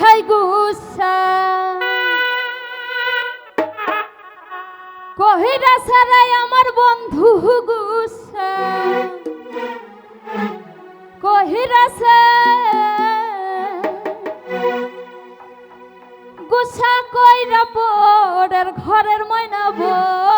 High গুসা। কহিরা সারাই আমার বন্ধু গুসা। কহিরা গুসা কইরা পরের ঘরের ময়না বল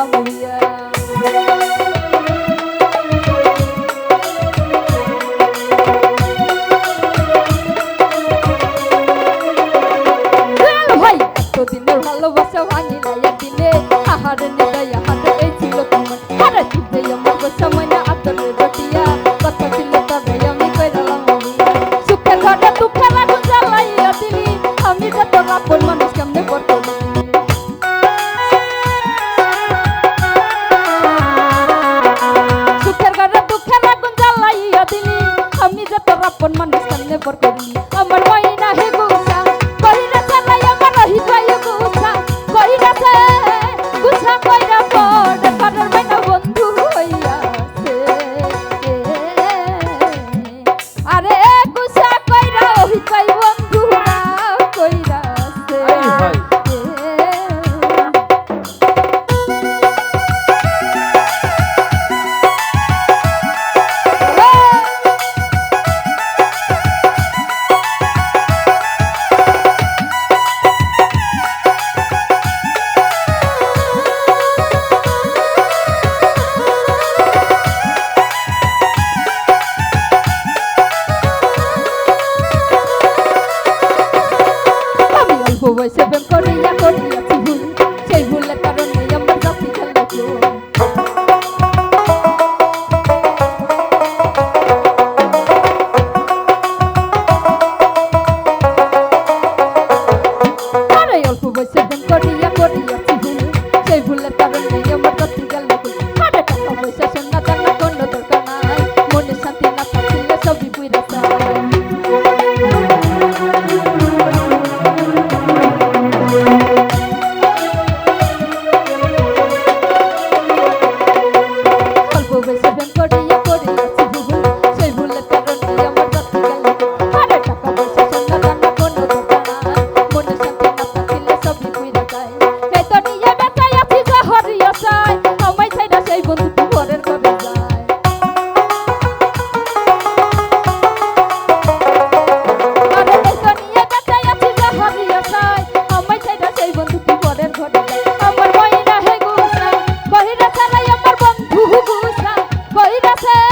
Hallelujah. কহিরা